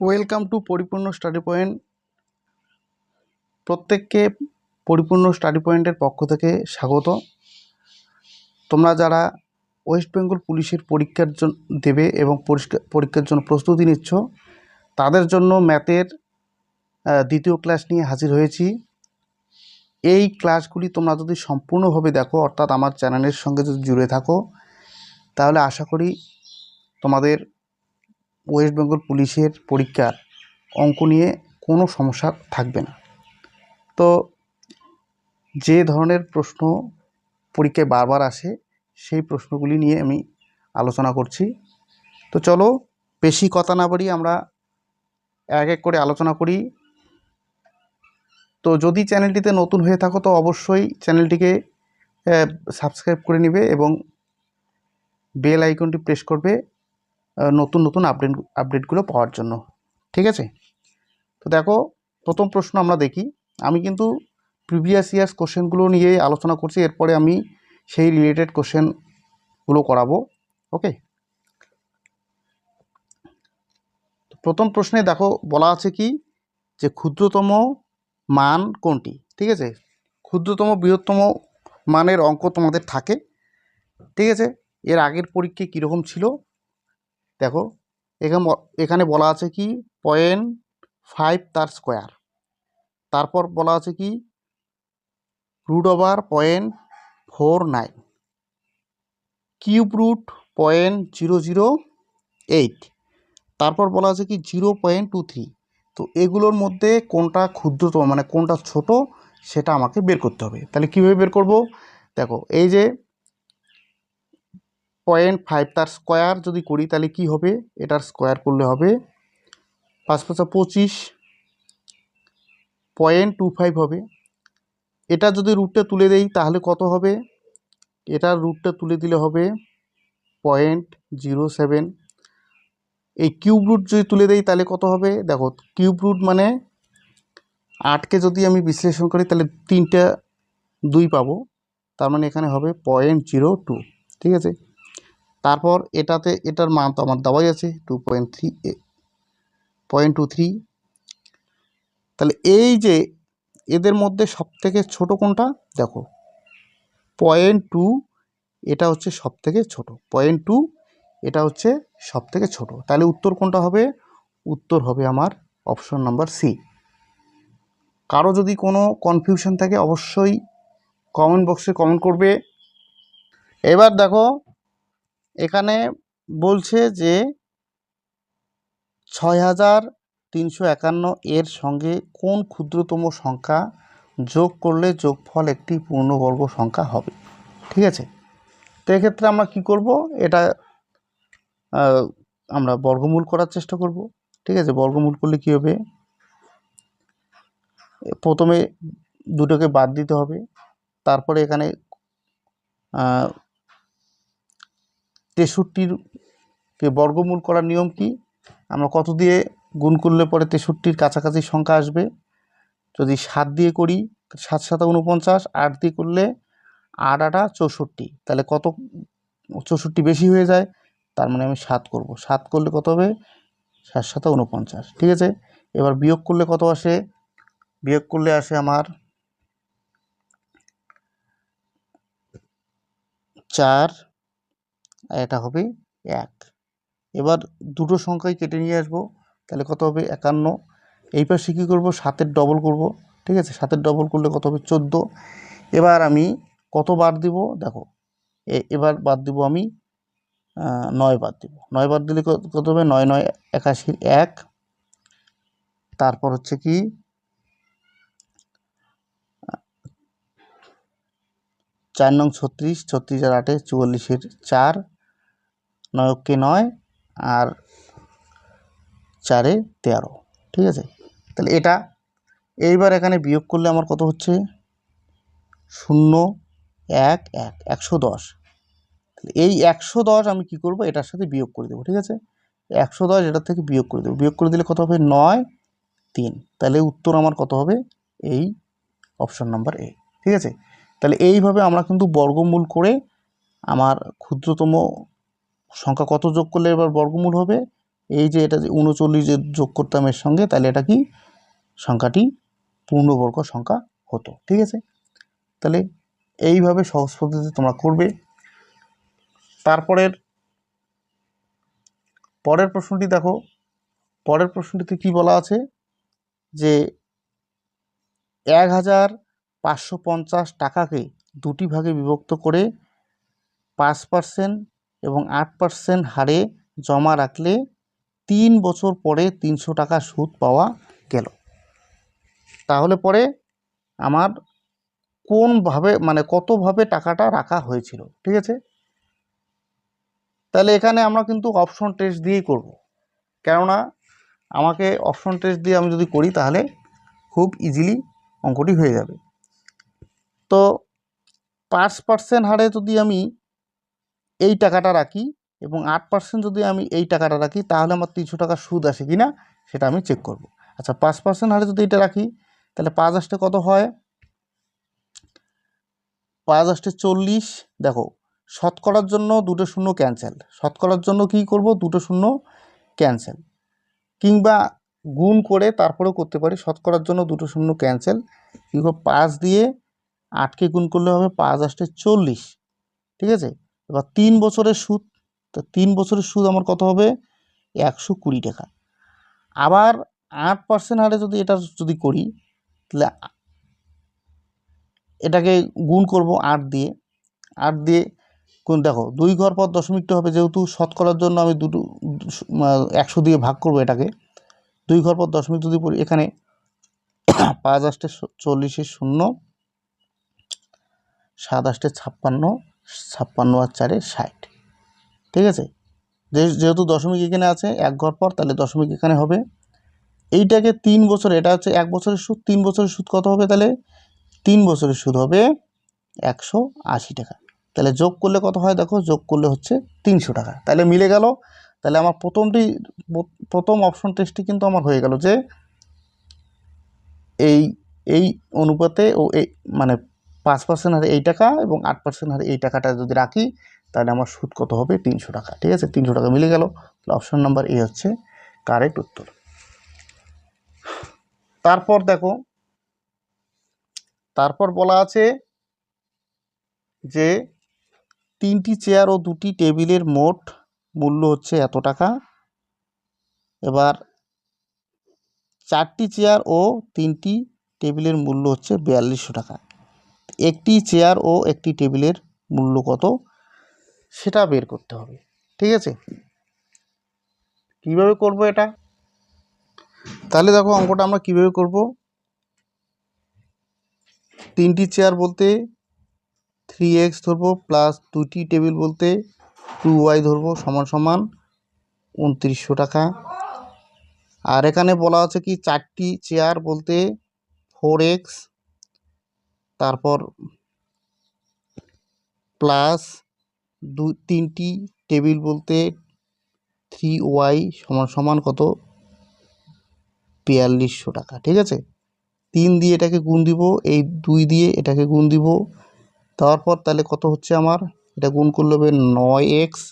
Welcome to Paripurna study point. প্রত্যেককে Paripurna study পয়েন্টের পক্ষ থেকে স্বাগত। তোমরা যারা ওয়েস্ট বেঙ্গল পুলিশের পরীক্ষার জন্য দেবে এবং পরীক্ষার জন্য প্রস্তুতি নিচ্ছ, তাদের জন্য ম্যাথের দ্বিতীয় ক্লাস নিয়ে হাজির হয়েছি। এই ক্লাসগুলি তোমরা যদি সম্পূর্ণভাবে দেখো, অর্থাৎ আমার চ্যানেলের সঙ্গে যদি জুড়ে থাকো, তাহলে আশা করি তোমাদের ওয়েস্ট বেঙ্গল পুলিশের পরীক্ষার অঙ্ক নিয়ে কোনো সমস্যা থাকবে না। তো যে ধরনের প্রশ্ন পরীক্ষায় বারবার আসে, সেই প্রশ্নগুলি নিয়ে আমি আলোচনা করছি। তো চলো, বেশি কথা না বাড়িয়ে আমরা এক এক করে আলোচনা করি। তো যদি চ্যানেলটিতে নতুন হয়ে থাকো, তো অবশ্যই চ্যানেলটিকে সাবস্ক্রাইব করে নেবে এবং বেল আইকনটি প্রেস করবে। নতুন নতুন আপডেট আপডেটগুলো পাওয়ার জন্য। ঠিক আছে? তো দেখো, প্রথম প্রশ্ন আমরা দেখি। আমি কিন্তু প্রিভিয়াস ইয়ার্স কোশ্চেনগুলো নিয়ে আলোচনা করছি, এরপরে আমি সেই রিলেটেড কোশ্চেনগুলো করাবো। ওকে প্রথম প্রশ্নে দেখো, বলা আছে কি যে ক্ষুদ্রতম মান কোনটি? ঠিক আছে? ক্ষুদ্রতম, বৃহত্তম মানের অঙ্ক তোমাদের থাকে। ঠিক আছে? এর আগের পরীক্ষায় কীরকম ছিল? দেখো, এখানে এখানে বলা আছে কি? পয়েন্ট ফাইভ তার স্কোয়ার। তারপর বলা আছে কি? Root over point four nine. Cube root point zero zero eight. তারপর বলা আছে কি? Zero point two three. তো এগুলোর মধ্যে কোনটা ক্ষুদ্রতম মানে কোনটা ছোট, সেটা আমাকে বের করতে হবে। তাহলে কীভাবে বের করব? দেখো, এই যে পয়েন্ট ফাইভ তার স্কোয়ার যদি করি তাহলে কি হবে? এটার স্কোয়ার করলে হবে পাঁচ পাঁচা পঁচিশ। পয়েন্ট টু ফাইভ হবে। এটা যদি রুটটা তুলে দেই তাহলে কত হবে? এটার রুটটা তুলে দিলে হবে পয়েন্ট জিরো সেভেন। এই কিউব রুট যদি তুলে দেই তাহলে কত হবে? দেখো, কিউব রুট মানে আটকে যদি আমি বিশ্লেষণ করি তাহলে তিনটা দুই পাবো। তার মানে এখানে হবে পয়েন্ট জিরো টু। ঠিক আছে? তারপর এটাতে, এটার মান তো আমার দেওয়াই আছে টু পয়েন্ট থ্রি এ পয়েন্ট টু থ্রি তাহলে এই যে এদের মধ্যে সবথেকে ছোট কোনটা? দেখো পয়েন্ট টু এটা হচ্ছে সবথেকে ছোট। পয়েন্ট টু এটা হচ্ছে সবথেকে ছোট। তাহলে উত্তর কোনটা হবে? উত্তর হবে আমার অপশন নাম্বার সি কারও যদি কোনো কনফিউশন থাকে, অবশ্যই কমেন্ট বক্সে কমেন্ট করবে। এবার দেখো এখানে বলছে যে ছয় হাজার তিনশো একান্ন এর সঙ্গে কোন ক্ষুদ্রতম সংখ্যা যোগ করলে যোগফল একটি পূর্ণবর্গ সংখ্যা হবে? ঠিক আছে? তো এক্ষেত্রে আমরা কি করব? এটা আমরা বর্গমূল করার চেষ্টা করব। ঠিক আছে? বর্গমূল করলে কী হবে? প্রথমে দুটোকে বাদ দিতে হবে। তারপরে এখানে আহ, তেষট্টির কে বর্গমূল করার নিয়ম কি? আমরা কত দিয়ে গুণ করলে পরে তেষট্টির কাছাকাছি সংখ্যা আসবে? যদি সাত দিয়ে করি সাত সাত উনপঞ্চাশ আট দিয়ে করলে আট আটা চৌষট্টি। তাহলে কত চৌষট্টি বেশি হয়ে যায়? তার মানে আমি সাত করব। সাত করলে কত হবে? সাত সাত উনপঞ্চাশ ঠিক আছে? এবার বিয়োগ করলে কত আসে? বিয়োগ করলে আসে আমার চার এটা হবে এক। এবার দুটো সংখ্যাই কেটে নিয়ে আসব, তাহলে কত হবে? একান্ন। এই পাশে কী করব? সাতের ডবল করব, ঠিক আছে? সাতের ডবল করলে কত হবে? চোদ্দ। এবার আমি কত বার দিব? দেখো এবার বাদ দিব আমি নয় বাদ দিব। নয় বাদ দিলে কত হবে? নয় নয় একাশির এক। তারপর হচ্ছে কি? চার নং ছত্রিশ ছত্রিশ আর আটে চুয়াল্লিশের চার। নয়কে নয় আর চারে তেরো, ঠিক আছে? তাহলে এটা, এইবার এখানে বিয়োগ করলে আমার কত হচ্ছে? শূন্য, এক এক, একশো দশ। তাহলে এই একশো দশ আমি কি করব? এটার সাথে বিয়োগ করে দেবো, ঠিক আছে? একশো দশ এটার থেকে বিয়োগ করে দেবো। বিয়োগ করে দিলে কত হবে? নয়, তিন। তাহলে উত্তর আমার কত হবে? এই অপশন নাম্বার এ, ঠিক আছে? তাহলে এইভাবে আমরা কিন্তু বর্গমূল করে আমার ক্ষুদ্রতম সংখ্যা কত যোগ করলে এবার বর্গমূল হবে? এই যে এটা যে উনচল্লিশ যোগ করতাম এর সঙ্গে, তাহলে এটা কি? সংখ্যাটি পূর্ণবর্গ সংখ্যা হতো, ঠিক আছে? তাহলে এইভাবে সহজ পদ্ধতিতে তোমরা করবে। তারপরের, পরের প্রশ্নটি দেখো। পরের প্রশ্নটিতে কি বলা আছে? যে এক হাজার পাঁচশো পঞ্চাশ টাকাকে দুটি ভাগে বিভক্ত করে পাঁচ পার্সেন্ট এবং আট পার্সেন্ট হারে জমা রাখলে তিন বছর পরে তিনশো টাকা সুদ পাওয়া গেল। তাহলে পরে আমার কোনভাবে মানে কতভাবে টাকাটা রাখা হয়েছিল, ঠিক আছে? তাহলে এখানে আমরা কিন্তু অপশন টেস্ট দিয়েই করব। কেননা আমাকে অপশন টেস্ট দিয়ে আমি যদি করি তাহলে খুব ইজিলি অঙ্কটি হয়ে যাবে। তো পাঁচ পার্সেন্ট হারে যদি আমি এই টাকাটা রাখি এবং আট পার্সেন্ট যদি আমি এই টাকাটা রাখি, তাহলে আমার তিনশো টাকা সুদ আসে কি না সেটা আমি চেক করব। আচ্ছা পাঁচ পার্সেন্ট হারে যদি এটা রাখি, তাহলে পাঁচ আসতে কত হয়? পাঁচ আসতে চল্লিশ। দেখো, শতকরার জন্য দুটো শূন্য ক্যান্সেল শতকরার জন্য কি করব? দুটো শূন্য ক্যান্সেল কিংবা গুণ করে তারপরেও করতে পারি, শতকরার জন্য দুটো শূন্য ক্যান্সেল কী করব পাঁচ দিয়ে আটকে গুণ করলে হবে পাঁচ আসতে চল্লিশ। ঠিক আছে? এবার তিন বছরের সুদ, তো তিন বছরের সুদ আমার কত হবে? একশো কুড়ি টাকা। আবার আট পার্সেন্ট হারে যদি এটা যদি করি, তাহলে এটাকে গুণ করব আট দিয়ে। আট দিয়ে কোন দেখো, দুই ঘর পর দশমিকটা হবে যেহেতু শতকরার জন্য আমি দুটো, একশো দিয়ে ভাগ করব এটাকে। দুই ঘর পর দশমিক যদি পড়ি, এখানে পাঁচ আষ্টে চল্লিশে শূন্য, সাত আষ্টে ছাপ্পান্ন ছাপ্পান্ন আর চারে ষাট। ঠিক আছে? যেহেতু দশমিক এখানে আছে, এক ঘর পর, তাহলে দশমিক এখানে হবে। এইটাকে তিন বছর, এটা হচ্ছে এক বছরের সুদ, তিন বছরের সুদ কত হবে তাহলে? তিন বছরের সুদ হবে একশো আশি টাকা। তাহলে যোগ করলে কত হয় দেখো? যোগ করলে হচ্ছে তিনশো টাকা। তাহলে মিলে গেল। তাহলে আমার প্রথমটি প্র- প্রথম অপশন টেস্টটি কিন্তু আমার হয়ে গেল যে, এই এই অনুপাতে ও এই মানে পাঁচ পার্সেন্ট হারে এই টাকা এবং আট পার্সেন্ট হারে এই টাকাটা যদি রাখি, তাহলে আমার সুদ কত হবে? তিনশো টাকা, ঠিক আছে? তিনশো টাকা মিলে গেল। তাহলে অপশন নাম্বার এ হচ্ছে কারেক্ট উত্তর। তারপর দেখো, তারপর বলা আছে যে তিনটি চেয়ার ও দুটি টেবিলের মোট মূল্য হচ্ছে এত টাকা। এবার চারটি চেয়ার ও তিনটি টেবিলের মূল্য হচ্ছে বিয়াল্লিশশো টাকা। একটি চেয়ার ও একটি টেবিলের মূল্য কত? সেটা বের করতে হবে, ঠিক আছে? কীভাবে করব এটা? তাহলে দেখো অঙ্কটা আমরা কীভাবে করব? তিনটি চেয়ার বলতে থ্রি এক্স ধরবো প্লাস দুটি টেবিল বলতে টু ওয়াই ধরবো, সমান সমান উনত্রিশশো টাকা। আর এখানে বলা আছে কি, চারটি চেয়ার বলতে ফোর এক্স তারপর প্লাস দু তিনটি টেবিল বলতে থ্রি ওয়াই সমান সমান কত? বিয়াল্লিশশো টাকা, ঠিক আছে? তিন দিয়ে এটাকে গুণ দিব, এই দুই দিয়ে এটাকে গুণ দিব। দেওয়ার পর তাহলে কত হচ্ছে আমার? এটা গুণ করলে হবে নয় এক্স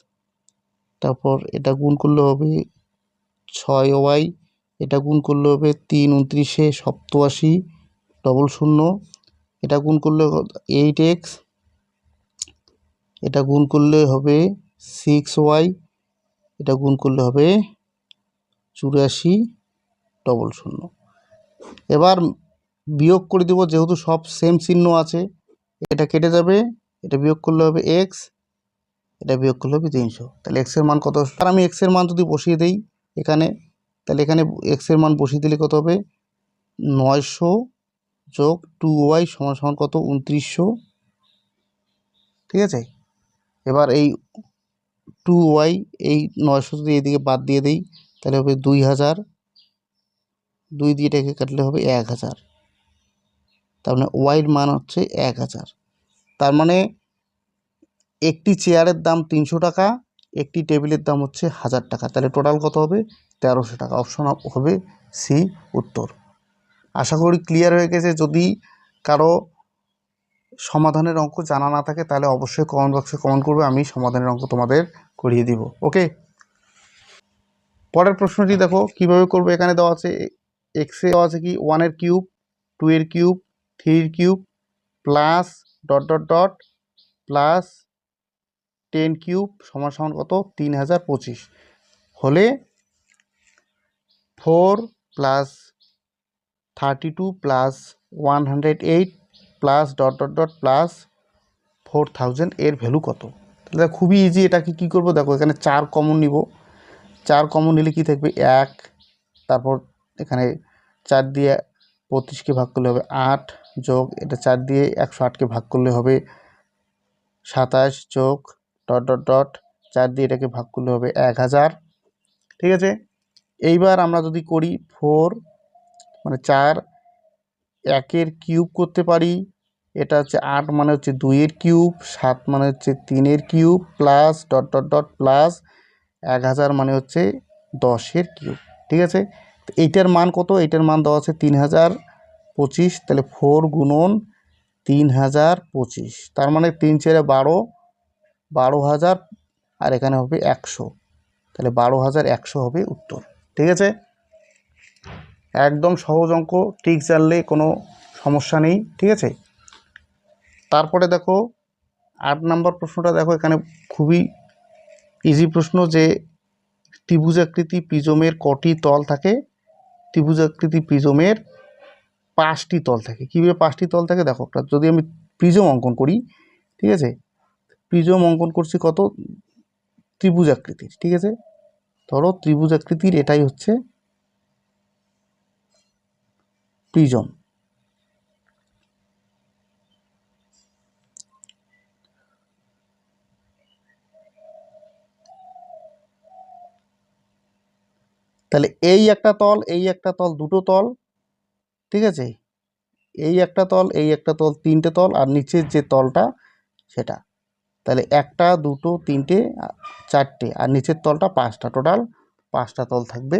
তারপর এটা গুণ করলে হবে ছয় ওয়াই এটা গুণ করলে হবে তিন, উনত্রিশে সপ্তআশি ডবল শূন্য। এটা গুণ করলে এইট এক্স এটা গুণ করলে হবে সিক্স ওয়াই এটা গুণ করলে হবে চুরাশি ডবল শূন্য। এবার বিয়োগ করে দেবো, যেহেতু সব সেম চিহ্ন আছে, এটা কেটে যাবে, এটা বিয়োগ করলে হবে এক্স এটা বিয়োগ করলে হবে তিনশো। তাহলে এক্সের মান কত? আর আমি এক্সের মান যদি বসিয়ে দিই এখানে, তাহলে এখানে এক্সের মান বসিয়ে দিলে কত হবে? নয়শো যোগ টু ওয়াই সমান সমান কত? উনত্রিশশো। ঠিক আছে? এবার এই টু ওয়াই এই নয়শো যদি এদিকে বাদ দিয়ে দিই, তাহলে হবে দুই হাজার। দুই দিয়ে এটাকে কাটলে হবে এক হাজার। তার মানে ওয়াইয়ের মান হচ্ছে এক হাজার। তার মানে একটি চেয়ারের দাম তিনশো টাকা, একটি টেবিলের দাম হচ্ছে হাজার টাকা। তাহলে টোটাল কত হবে? তেরোশো টাকা। অপশন হবে সি, উত্তর। আশা করি ক্লিয়ার হয়ে গেছে। যদি কারও সমাধানের অঙ্ক জানা না থাকে, তাহলে অবশ্যই কমেন্ট বক্সে কমেন্ট করবে, আমি সমাধানের অঙ্ক তোমাদের করিয়ে দিব। ওকে পরের প্রশ্নটি দেখো, কীভাবে করব? এখানে দেওয়া আছে এক্সে দেওয়া আছে কি? ওয়ানের কিউব টু এর কিউব থ্রির cube plus dot dot dot plus ten cube সমান সমান কত? তিন হাজার পঁচিশ। হলে four plus thirty two plus one hundred eight plus dot dot dot plus four thousand এর ভ্যালু কত? তাহলে খুবই ইজি এটাকে কী করব? দেখো এখানে চার কমন নিব। চার কমন নিলে কী থাকবে? এক, তারপর এখানে চার দিয়ে পঁচিশকে ভাগ করলে হবে আট যোগ, এটা চার দিয়ে একশো আটকে ভাগ করলে হবে সাতাশ যোগ ডট ডট ডট চার দিয়ে এটাকে ভাগ করলে হবে এক হাজার। ঠিক আছে? এইবার আমরা যদি করি ফোর মানে চার একের কিউব করতে পারি। এটা হচ্ছে আট মানে হচ্ছে দুইয়ের কিউব, সাত মানে হচ্ছে তিনের cube, plus dot dot dot plus এক হাজার মানে হচ্ছে দশের কিউব, ঠিক আছে? তো এইটার মান কত? এইটার মান দেওয়া আছে তিন হাজার পঁচিশ, তাহলে ফোর গুণন তিন হাজার পঁচিশ, তার মানে তিন চারে বারো বারো হাজার, আর এখানে হবে একশো, তাহলে বারো হাজার একশো হবে উত্তর, ঠিক আছে? একদম সহজ অঙ্ক, ঠিক জানলে কোনো সমস্যা নেই, ঠিক আছে? তারপরে দেখো, আট নাম্বার প্রশ্নটা দেখো, এখানে খুবই ইজি প্রশ্ন যে ত্রিভুজাকৃতি প্রিজমের কটি তল থাকে? ত্রিভুজাকৃতি প্রিজমের পাঁচটি তল থাকে। কীভাবে পাঁচটি তল থাকে? দেখো যদি আমি প্রিজম অঙ্কন করি, ঠিক আছে? প্রিজম অঙ্কন করছি কত? ত্রিভুজাকৃতির, ঠিক আছে? ধরো ত্রিভুজাকৃতির এটাই হচ্ছে প্রিজম তাহলে এই একটা তল, এই একটা তল, দুটো তল, ঠিক আছে? এই একটা তল, এই একটা তল, তিনটে তল, আর নিচের যে তলটা, সেটা। তাহলে একটা, দুটো, তিনটে, চারটে, আর নিচের তলটা পাঁচটা। টোটাল পাঁচটা তল থাকবে।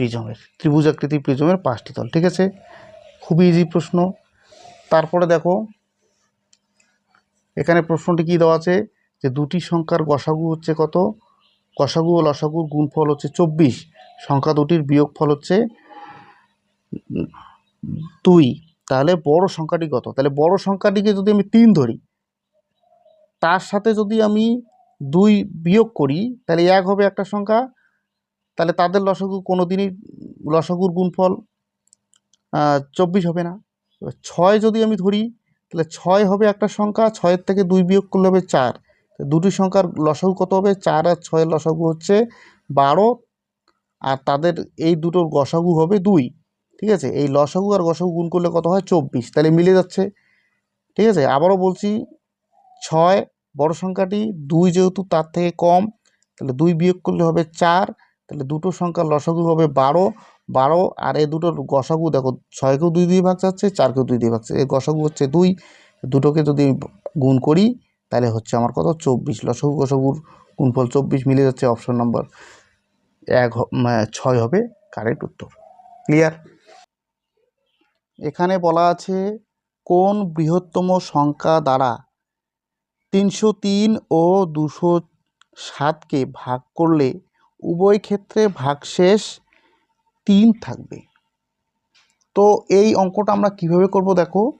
প্রিজমের ত্রিভুজাকৃতি প্রিজমের পাঁচটি তল, ঠিক আছে? খুবই ইজি প্রশ্ন। তারপরে দেখো, এখানে প্রশ্নটি কী দেওয়া আছে? যে দুটি সংখ্যার গসাগু হচ্ছে কত? গসাগু ও লসাগুর গুণফল হচ্ছে চব্বিশ, সংখ্যা দুটির বিয়োগফল হচ্ছে দুই। তাহলে বড় সংখ্যাটি কত? তাহলে বড় সংখ্যাটিকে যদি আমি তিন ধরি, তার সাথে যদি আমি দুই বিয়োগ করি, তাহলে এক হবে একটা সংখ্যা তাহলে তাদের লসাগু কোনো দিনই লসাগুর গুণফল চব্বিশ হবে না। এবার ছয় যদি আমি ধরি, তাহলে ছয় হবে একটা সংখ্যা, ছয়ের থেকে দুই বিয়োগ করলে হবে চার। দুটি সংখ্যার লসাগু কত হবে? চার আর ছয়ের লসাগু হচ্ছে বারো। আর তাদের এই দুটোর গসাগু হবে দুই। ঠিক আছে? এই লসাগু আর গসাগু গুণ করলে কত হয়? চব্বিশ। তাহলে মিলে যাচ্ছে। ঠিক আছে? আবারও বলছি, ছয় বড় সংখ্যাটি, দুই যেহেতু তার থেকে কম, তাহলে দুই বিয়োগ করলে হবে চার। তাহলে দুটো সংখ্যার লসাগু হবে বারো বারো আর এই দুটোর গসাগু দেখো, ছয়কেও দুই দিয়ে ভাগ যাচ্ছে, চারকেও দুই দিয়ে ভাগ যাচ্ছে, এই গসাগু হচ্ছে দুই। দুটোকে যদি গুণ করি, তাহলে হচ্ছে আমার কত? চব্বিশ। লসাগু, গসাগুর গুণফল চব্বিশ, মিলে যাচ্ছে অপশন নম্বর এক ছয় হবে কারেক্ট উত্তর। ক্লিয়ার এখানে বলা আছে কোন বৃহত্তম সংখ্যা দ্বারা তিনশো তিন ও দুশো সাতকে ভাগ করলে উভয় ক্ষেত্রে ভাগশেষ তিন থাকবে। তো এই অঙ্কটা আমরা কীভাবে করব দেখো?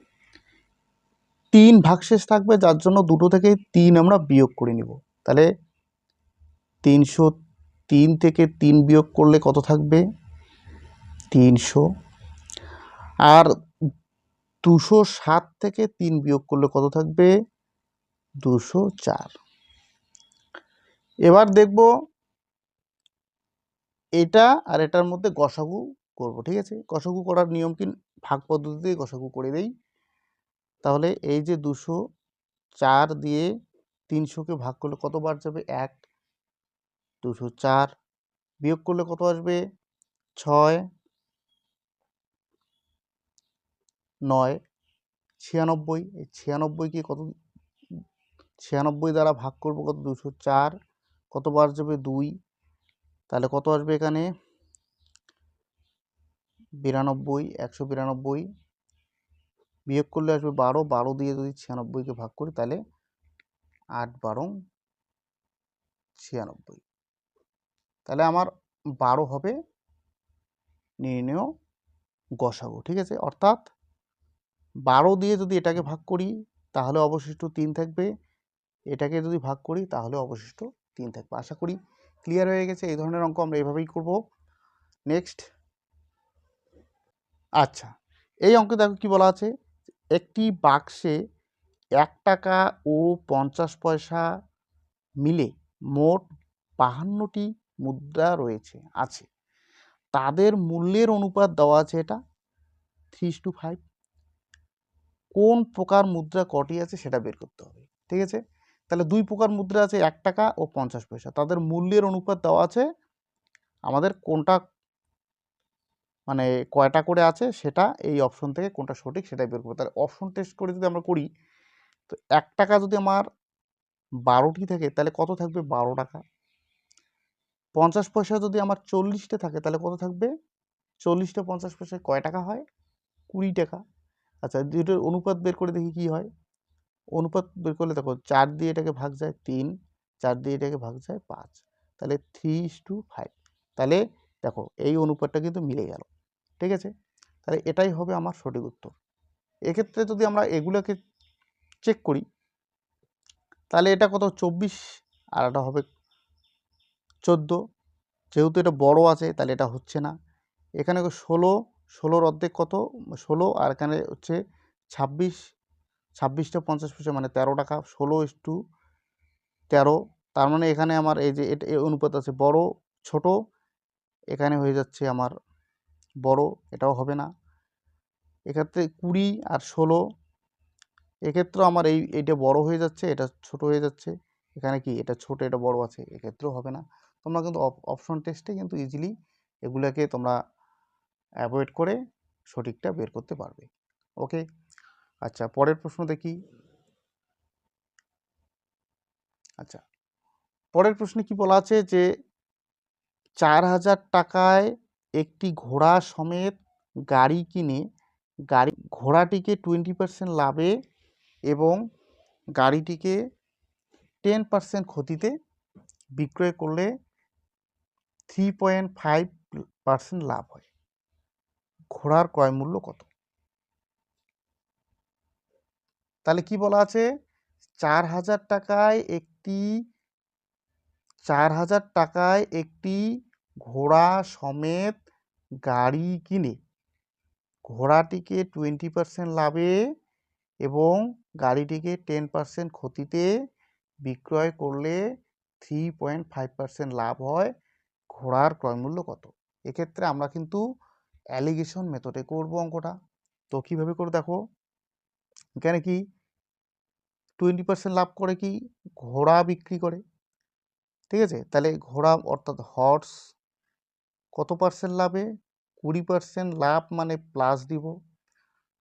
তিন ভাগশেষ থাকবে, যার জন্য দুটো থেকে তিন আমরা বিয়োগ করে নিব। তাহলে তিনশো তিন থেকে তিন বিয়োগ করলে কত থাকবে? তিনশো। আর দুশো সাত থেকে তিন বিয়োগ করলে কত থাকবে? দুশো চার। এবার দেখব এটা আর এটার মধ্যে গসাগু করব, ঠিক আছে? গসাগু করার নিয়ম কি? ভাগ পদ্ধতিতে গসাগু করে দেই। তাহলে এই যে দুশো চার দিয়ে তিনশোকে ভাগ করলে কতবার যাবে? এক। দুশো চার বিয়োগ করলে কত আসবে? ছয়। নয়। ছিয়ানব্বই। এই ছিয়ানব্বইকে কত ছিয়ানব্বই দ্বারা ভাগ করব কত? দুশো চার। কতবার যাবে? দুই। তাহলে কত আসবে এখানে? বিরানব্বই, একশো বিরানব্বই। বিয়োগ করলে আসবে বারো বারো দিয়ে যদি ছিয়ানব্বইকে ভাগ করি তাহলে আট বারো ছিয়ানব্বই। তাহলে আমার বারো হবে নির্ণয় গসাগু, ঠিক আছে? অর্থাৎ বারো দিয়ে যদি এটাকে ভাগ করি তাহলে অবশিষ্ট তিন থাকবে, এটাকে যদি ভাগ করি তাহলে অবশিষ্ট তিন থাকবে। আশা করি ক্লিয়ার হয়ে গেছে, এই ধরনের অঙ্ক আমরা এভাবেই করব। নেক্সট আচ্ছা এই অঙ্কে দেখো কি বলা আছে? একটি বাক্সে এক টাকা ও পঞ্চাশ পয়সা মিলে মোট বাহান্নটি মুদ্রা রয়েছে, আছে। তাদের মূল্যের অনুপাত দেওয়া আছে এটা থ্রি টু ফাইভ কোন প্রকার মুদ্রা কটি আছে সেটা বের করতে হবে, ঠিক আছে? তাহলে দুই প্রকার মুদ্রা আছে, এক টাকা ও পঞ্চাশ পয়সা। তাদের মূল্যের অনুপাত দেওয়া আছে, আমাদের কোনটা মানে কয়টা করে আছে সেটা, এই অপশন থেকে কোনটা সঠিক সেটাই বের করব। তাহলে অপশন টেস্ট করে যদি আমরা করি, তো এক টাকা যদি আমার বারোটি থাকে, তাহলে কত থাকবে বারো টাকা? পঞ্চাশ পয়সা যদি আমার চল্লিশটা থাকে, তাহলে কত থাকবে? চল্লিশটা পঞ্চাশ পয়সায় কয় টাকা হয়? কুড়ি টাকা। আচ্ছা দুটোর অনুপাত বের করে দেখি কি হয়। অনুপাত বের করলে দেখো চার দিয়ে এটাকে ভাগ যায় তিন, চার দিয়ে এটাকে ভাগ যায় পাঁচ, তাহলে থ্রি ইস টু ফাইভ তাহলে দেখো এই অনুপাতটা কিন্তু মিলে গেল, ঠিক আছে? তাহলে এটাই হবে আমার সঠিক উত্তর, এক্ষেত্রে যদি আমরা এগুলোকে চেক করি, তাহলে এটা কত চব্বিশ আর এটা হবে চোদ্দ, যেহেতু এটা বড় আছে তাহলে এটা হচ্ছে না, এখানে ষোলো, ষোলোর অর্ধেক কত? ষোলো আর এখানে হচ্ছে ছাব্বিশ ছাব্বিশটা পঞ্চাশ পয়সা মানে তেরো টাকা, ষোলো ইস টু তেরো। তার মানে এখানে আমার এই যে এটা অনুপাত আছে বড়, ছোট, এখানে হয়ে যাচ্ছে আমার বড়, এটাও হবে না। এক্ষেত্রে কুড়ি আর ষোলো, এক্ষেত্রেও আমার এই এটা বড় হয়ে যাচ্ছে, এটা ছোট হয়ে যাচ্ছে। এখানে কি এটা ছোট, এটা বড় আছে, এক্ষেত্রেও হবে না। তোমরা কিন্তু অপশন টেস্টে কিন্তু ইজিলি এগুলোকে তোমরা অ্যাভয়েড করে সঠিকটা বের করতে পারবে। ওকে আচ্ছা পরের প্রশ্ন দেখি আচ্ছা পরের প্রশ্নে কি বলা আছে যে, চার হাজার টাকায় একটি ঘোড়া সমেত গাড়ি কিনে গাড়ি, ঘোড়াটিকে টোয়েন্টি পার্সেন্ট লাভে এবং গাড়িটিকে টেন পার্সেন্ট ক্ষতিতে বিক্রয় করলে থ্রি পয়েন্ট ফাইভ পার্সেন্ট লাভ হয়। ঘোড়ার ক্রয় মূল্য কত? তাহলে কি বলা আছে? চার হাজার টাকায় একটি, চার হাজার টাকায় একটি ঘোড়া সমেত গাড়ি কিনে, ঘোড়াটিকে টোয়েন্টি পার্সেন্ট লাভে এবং গাড়িটিকে টেন পার্সেন্ট ক্ষতিতে বিক্রয় করলে থ্রি পয়েন্ট ফাইভ পার্সেন্ট লাভ হয়, ঘোড়ার ক্রয়মূল্য কত? এক্ষেত্রে আমরা কিন্তু অ্যালিগেশন মেথডে করব অঙ্কটা। তো কীভাবে করে দেখো? এখানে কি? টোয়েন্টি পার্সেন্ট লাভ করে কি? ঘোড়া বিক্রি করে। ঠিক আছে? তাহলে ঘোড়া অর্থাৎ হর্স কত পার্সেন্ট লাভে? কুড়ি পার্সেন্ট লাভ মানে প্লাস দিব।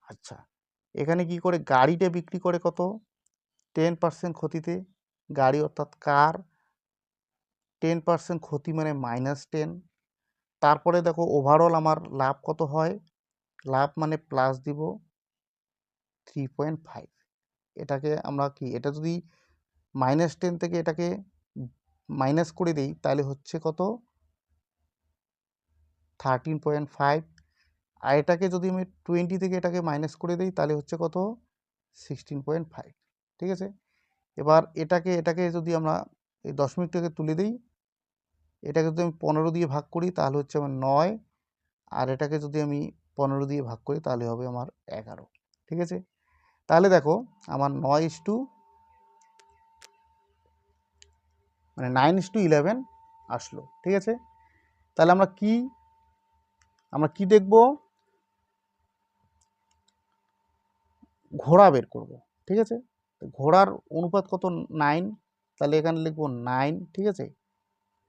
আচ্ছা এখানে কি করে? গাড়িটা বিক্রি করে কত? টেন পার্সেন্ট ক্ষতিতে। গাড়ি অর্থাৎ কার টেন পার্সেন্ট ক্ষতি মানে মাইনাস টেন তারপরে দেখো ওভারঅল আমার লাভ কত হয়? লাভ মানে প্লাস দিব। থ্রি পয়েন্ট ফাইভ এটাকে আমরা কি, এটা যদি মাইনাস টেন থেকে এটাকে মাইনাস করে দিই, তাহলে হচ্ছে কত? থার্টিন পয়েন্ট ফাইভ আর এটাকে যদি আমি টোয়েন্টি থেকে এটাকে মাইনাস করে দিই, তাহলে হচ্ছে কত? সিক্সটিন পয়েন্ট ফাইভ ঠিক আছে? এবার এটাকে এটাকে যদি আমরা এই দশমিকটাকে তুলে দিই, এটাকে যদি আমি পনেরো দিয়ে ভাগ করি, তাহলে হচ্ছে আমার নয়। আর এটাকে যদি আমি পনেরো দিয়ে ভাগ করি, তাহলে হবে আমার এগারো। ঠিক আছে? তাহলে দেখো আমার নয় ইস টু মানে নাইন ইস টু ইলেভেন আসলো, ঠিক আছে? তাহলে আমরা কি আমরা কি দেখব? ঘোড়া বের করব, ঠিক আছে? ঘোড়ার অনুপাত কত? নাইন। তাহলে এখানে লিখব নাইন, ঠিক আছে?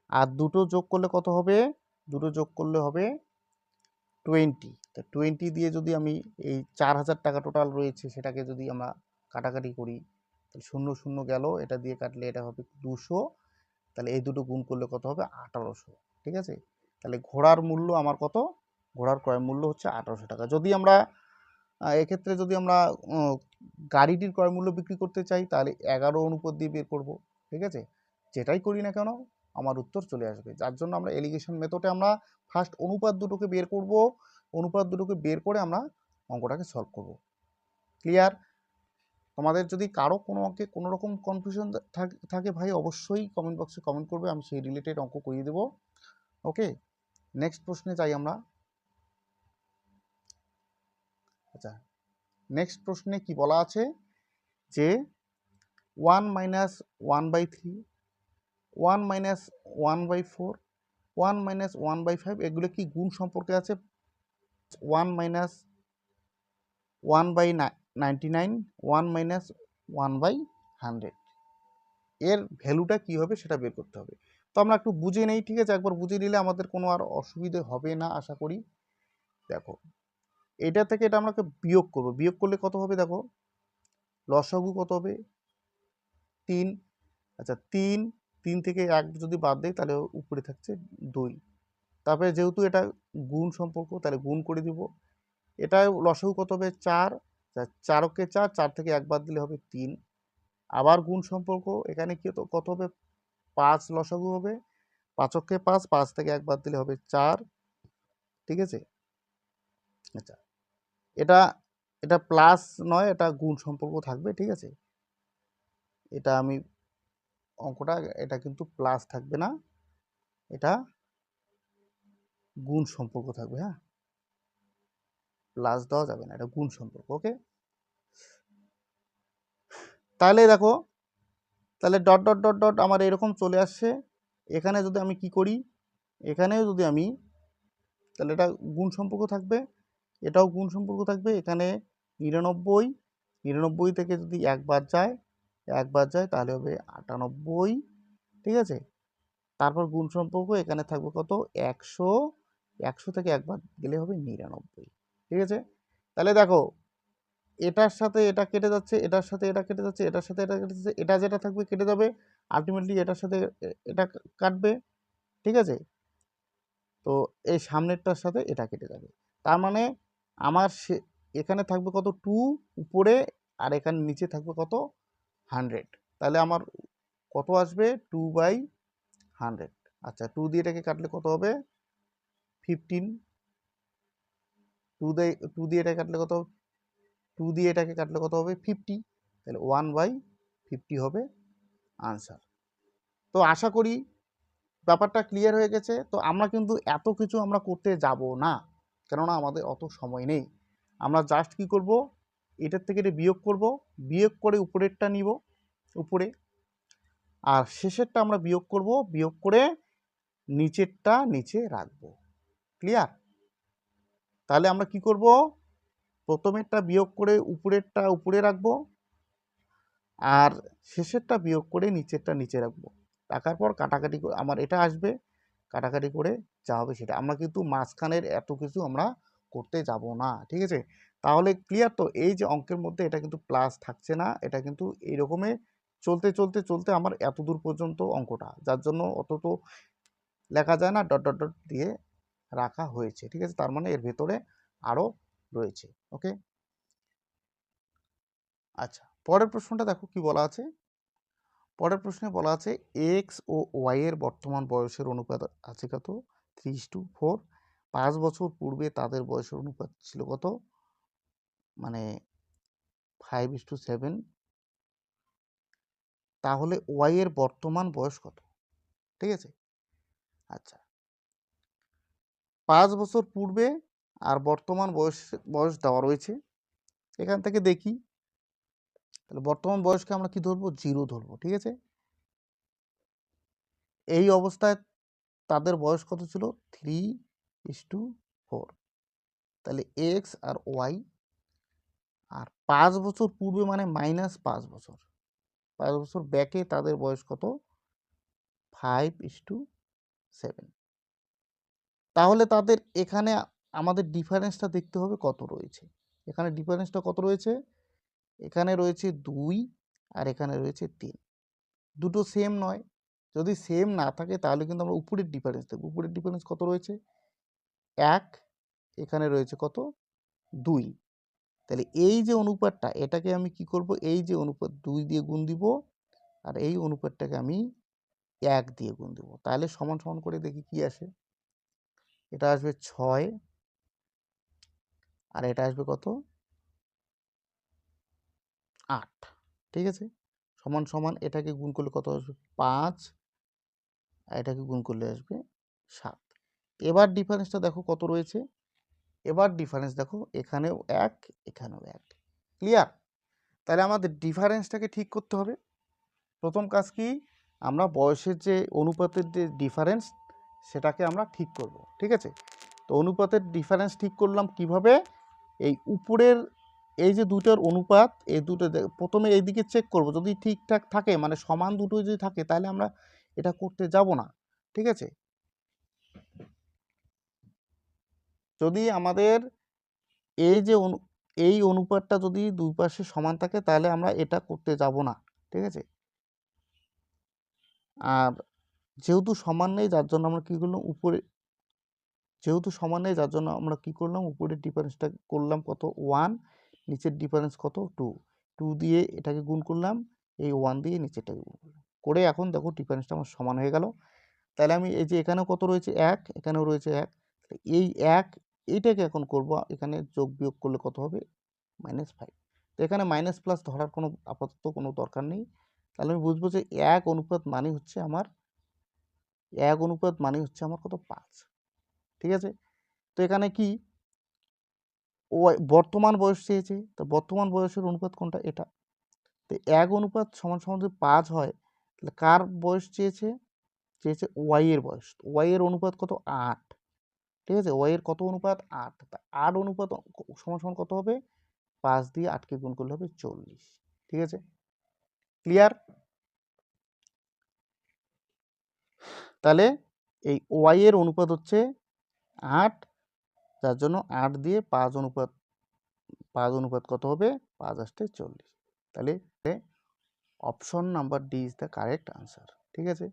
আর দুটো যোগ করলে কত হবে? দুটো যোগ করলে হবে টোয়েন্টি। তো টোয়েন্টি দিয়ে যদি আমি এই চার হাজার টাকা টোটাল রয়েছে সেটাকে যদি আমরা কাটাকাটি করি, তাহলে শূন্য শূন্য গেল, এটা দিয়ে কাটলে এটা হবে দুশো, তাহলে এই দুটো গুণ করলে কত হবে? আঠারোশো। ঠিক আছে? তাহলে ঘোড়ার মূল্য আমার কত? ঘোড়ার ক্রয় মূল্য হচ্ছে আঠারোশো টাকা। যদি আমরা এক্ষেত্রে যদি আমরা গাড়িটির ক্রয় মূল্য বিক্রি করতে চাই, তাহলে এগারো অনুপাত দিয়ে বের করব। ঠিক আছে? যেটাই করি না কেন আমার উত্তর চলে আসবে। যার জন্য আমরা এলিগেশন মেথডে আমরা ফার্স্ট অনুপাত দুটোকে বের করব। অনুপাত দুটোকে বের করে আমরা অঙ্কটাকে সলভ করব। ক্লিয়ার তোমাদের যদি কারও কোনো অঙ্কে কোনো রকম কনফিউশন থাকে ভাই, অবশ্যই কমেন্ট বক্সে কমেন্ট করবে, আমি সেই রিলেটেড অঙ্ক করিয়ে দেবো। ওকে নেক্সট প্রশ্নে যাই আমরা। আচ্ছা নেক্সট প্রশ্নে কি বলা আছে? যে one minus one by three one minus one by four one minus one by five এগুলো কি গুণ সম্পর্কে আছে? One minus one by ninety nine one minus one by hundred এর ভ্যালুটা কী হবে সেটা বের করতে হবে। তো আমরা একটু বুঝে নেই, ঠিক আছে? একবার বুঝে নিলে আমাদের কোনো আর অসুবিধে হবে না, আশা করি। দেখো, এটা থেকে এটা আমরা বিয়োগ করব। বিয়োগ করলে কত হবে দেখো? লসাগু কত হবে? তিন আচ্ছা তিন তিন থেকে এক যদি বাদ দেয় তাহলে উপরে থাকছে দুই। তারপরে যেহেতু এটা গুণ সম্পর্ক, তাহলে গুণ করে দিব। এটা লসাগু কত হবে? চার। চারকে চার চার থেকে এক বাদ দিলে হবে তিন। আবার গুণ সম্পর্ক, এখানে কি কত হবে? পাঁচ লসাগু হবে। পাঁচককে পাঁচ পাঁচ থেকে এক বাদ দিলে হবে চার। ঠিক আছে? আচ্ছা। এটা এটা প্লাস নয়, এটা গুণ সম্পর্ক থাকবে, ঠিক আছে? এটা আমি অঙ্কটা এটা কিন্তু প্লাস থাকবে না। এটা গুণ সম্পর্ক থাকবে হ্যাঁ? প্লাস দেওয়া যাবে না, এটা গুণ সম্পর্ক ওকে তাহলে দেখো, তাহলে ডট ডট ডট ডট আমার এরকম চলে আসছে। এখানে যদি আমি কি করি? এখানেও যদি আমি, তাহলে এটা গুণ সম্পর্ক থাকবে, এটাও গুণ সম্পর্ক থাকবে। এখানে নিরানব্বই নিরানব্বই থেকে যদি একবার যায় একবার যায় তাহলে হবে আটানব্বই, ঠিক আছে? তারপর গুণ সম্পর্ক এখানে থাকবে কত? একশো একশো থেকে একবার গেলে হবে নিরানব্বই, ঠিক আছে? তাহলে দেখো, এটার সাথে এটা কেটে যাচ্ছে, এটার সাথে এটা কেটে যাচ্ছে, এটার সাথে এটা কেটে যাচ্ছে, এটা যেটা থাকবে কেটে যাবে আলটিমেটলি এটার সাথে এটা কাটবে, ঠিক আছে? তো এই সামনেরটার সাথে এটা কেটে যাবে। তার মানে আমার সে, এখানে থাকবে কত? টু উপরে, আর এখানে নিচে থাকবে কত? হান্ড্রেড। তাহলে আমার কত আসবে? Two by hundred. আচ্ছা টু দিয়ে এটাকে কাটলে কত হবে? ফিফটিন। টু দিয়ে টু দিয়ে এটা কাটলে কত টু দিয়ে এটাকে কাটলে কত হবে? ফিফটি। তাহলে ওয়ান বাই ফিফটি হবে আনসার। তো আশা করি ব্যাপারটা ক্লিয়ার হয়ে গেছে। তো আমরা কিন্তু এত কিছু আমরা করতে যাব না। কেননা আমাদের অত সময় নেই। আমরা জাস্ট কি করব? এটার থেকে এটা বিয়োগ করব, বিয়োগ করে উপরেরটা নিব, উপরে। আর শেষেরটা আমরা বিয়োগ করব, বিয়োগ করে নিচেরটা নিচে রাখব। ক্লিয়ার তাহলে আমরা কি করব? প্রথমেরটা বিয়োগ করে উপরেরটা উপরে রাখব, আর শেষেরটা বিয়োগ করে নিচেরটা নিচে রাখব। রাখার পর কাটাকাটি আমার এটা আসবে, কাটাকাটি করে যা হবে সেটা। আমরা কিন্তু মাঝখানের এত কিছু আমরা করতে যাব না, ঠিক আছে? তাহলে ক্লিয়ার তো? এই যে অঙ্কের মধ্যে এটা কিন্তু প্লাস থাকছে না, এটা কিন্তু এইরকমে চলতে চলতে চলতে আমার এত দূর পর্যন্ত অঙ্কটা, যার জন্য অত তো লেখা যায় না ডট ডট ডট দিয়ে রাখা হয়েছে, ঠিক আছে? তার মানে এর ভেতরে আরও রয়েছে ওকে আচ্ছা পরের প্রশ্নটা দেখো কি বলা আছে? পরের প্রশ্নে বলা আছে এক্স ও ওয়াই এর বর্তমান বয়সের অনুপাত আছে কত? থ্রি টু ফোর পাঁচ বছর পূর্বে তাদের বয়সের অনুপাত ছিল কত? মানে ফাইভ ইস টু সেভেন তাহলে ওয়াই এর বর্তমান বয়স কত? ঠিক আছে? আচ্ছা। পাঁচ বছর পূর্বে আর বর্তমান বয়স বয়স দেওয়া রয়েছে। এখান থেকে দেখি। তাহলে বর্তমান বয়সকে আমরা কি ধরবো? জিরো ধরবো, ঠিক আছে? এই অবস্থায় তাদের বয়স কত ছিল? থ্রি ইস টু ফোর তাহলে এক্স আর ওয়াই আর পাঁচ বছর পূর্বে মানে মাইনাস পাঁচ বছর। পাঁচ বছর ব্যাকে তাদের বয়স কত? ফাইভ ইস টু সেভেন তাহলে তাদের এখানে আমাদের ডিফারেন্সটা দেখতে হবে কত রয়েছে। এখানে ডিফারেন্সটা কত রয়েছে? এখানে রয়েছে দুই আর এখানে রয়েছে তিন। দুটো সেম নয়। যদি সেম না থাকে তাহলে কিন্তু আমরা উপরের ডিফারেন্স দেখব। উপরের ডিফারেন্স কত রয়েছে? এক, এখানে রয়েছে কত? দুই। তাহলে এই যে অনুপাতটা, এটাকে আমি কি করব? এই যে অনুপাত দুই দিয়ে গুণ দিব আর এই অনুপাতটাকে আমি এক দিয়ে গুণ দেবো। তাহলে সমান সমান করে দেখি কি আসে? এটা আসবে ছয় আর এটা আসবে কত? আট। ঠিক আছে? সমান সমান এটাকে গুণ করলে কত আসবে? পাঁচ আর এটাকে গুণ করলে আসবে সাত। এবার ডিফারেন্সটা দেখো কত রয়েছে? এবার ডিফারেন্স দেখো, এখানেও এক এখানেও এক। ক্লিয়ার তাহলে আমাদের ডিফারেন্সটাকে ঠিক করতে হবে। প্রথম কাজ কি? আমরা বয়সের যে অনুপাতের যে ডিফারেন্স সেটাকে আমরা ঠিক করব, ঠিক আছে? তো অনুপাতের ডিফারেন্স ঠিক করলাম কীভাবে? এই উপরের, এই যে দুটোর অনুপাত, এই দুটো প্রথমে এইদিকে চেক করব। যদি ঠিকঠাক থাকে মানে সমান দুটো যদি থাকে, তাহলে আমরা এটা করতে যাব না, ঠিক আছে? যদি আমাদের এই যে এই অনুপাতটা যদি দুই পাশে সমান থাকে, তাহলে আমরা এটা করতে যাব না, ঠিক আছে? আর যেহেতু সমান নেই, যার জন্য আমরা কী করলাম? উপরে, যেহেতু সমান নেই, যার জন্য আমরা কী করলাম? উপরের ডিফারেন্সটা করলাম কত? ওয়ান নিচের ডিফারেন্স কত? টু টু দিয়ে এটাকে গুণ করলাম, এই ওয়ান দিয়ে নিচেরটাকে গুণ করলাম। করে এখন দেখো ডিফারেন্সটা আমার সমান হয়ে গেল। তাহলে আমি এই যে এখানেও কত রয়েছে? এক, এখানেও রয়েছে এক। এই এক এইটাকে এখন করব, এখানে যোগ বিয়োগ করলে কত হবে? মাইনাস ফাইভ তো এখানে মাইনাস প্লাস ধরার কোনো আপাতত কোনো দরকার নেই। তাহলে আমি বুঝব যে এক অনুপাত মানে হচ্ছে আমার, এক অনুপাত মানে হচ্ছে আমার কত? পাঁচ। ঠিক আছে? তো এখানে কি? ও বর্তমান বয়স চেয়েছে, তো বর্তমান বয়সের অনুপাত কোনটা? এটা। তো এক অনুপাত সমান সমান যদি পাঁচ হয়, তাহলে কার বয়স চেয়েছে? চেয়েছে ওয়াই এর বয়স। ওয়াই এর অনুপাত কত? আট। ঠিক আছে? ওয়াই এর কত অনুপাত? আট। আট অনুপাত সমান সমান কত হবে? পাঁচ দিয়ে আটকে গুণ করলে হবে চল্লিশ। ঠিক আছে? ক্লিয়ার তাহলে এই ওয়াই এর অনুপাত হচ্ছে আট, যার জন্য আট দিয়ে পাঁচ অনুপাত পাঁচ অনুপাত কত হবে? পাঁচ আসতে চল্লিশ। তাহলে option number D is the correct answer ঠিক আছে?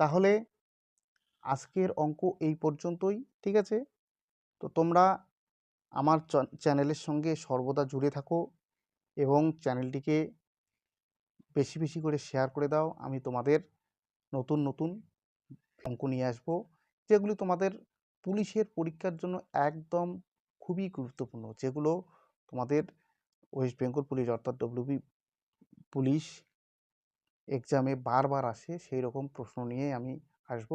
তাহলে আজকের অঙ্ক এই পর্যন্তই, ঠিক আছে? তো তোমরা আমার চ্যানেলের সঙ্গে সর্বদা জুড়ে থাকো এবং চ্যানেলটিকে বেশি বেশি করে শেয়ার করে দাও। আমি তোমাদের নতুন নতুন অঙ্ক নিয়ে আসব, যেগুলি তোমাদের পুলিশের পরীক্ষার জন্য একদম খুবই গুরুত্বপূর্ণ, যেগুলো তোমাদের ওয়েস্ট বেঙ্গল পুলিশ অর্থাৎ ডব্লিউবি পুলিশ এক্সামে বারবার আসে সেই রকম প্রশ্ন নিয়ে আমি আসব।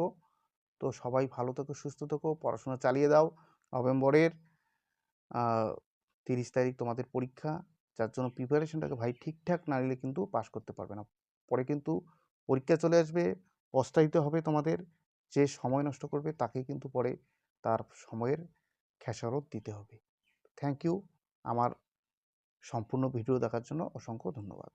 তো সবাই ভালো থেকো, সুস্থ থেকো, পড়াশোনা চালিয়ে দাও। নভেম্বরের তিরিশ তারিখ তোমাদের পরীক্ষা। যার জন্য প্রিপারেশনটাকে ভাই ঠিকঠাক না নিলে কিন্তু পাস করতে পারবে না। পরে কিন্তু পরীক্ষা চলে আসবে পস্তাইতে হবে তোমাদের। যে সময় নষ্ট করবে তাকে কিন্তু পরে তার সময়ের খেসারত দিতে হবে। থ্যাংক ইউ আমার সম্পূর্ণ ভিডিও দেখার জন্য অসংখ্য ধন্যবাদ।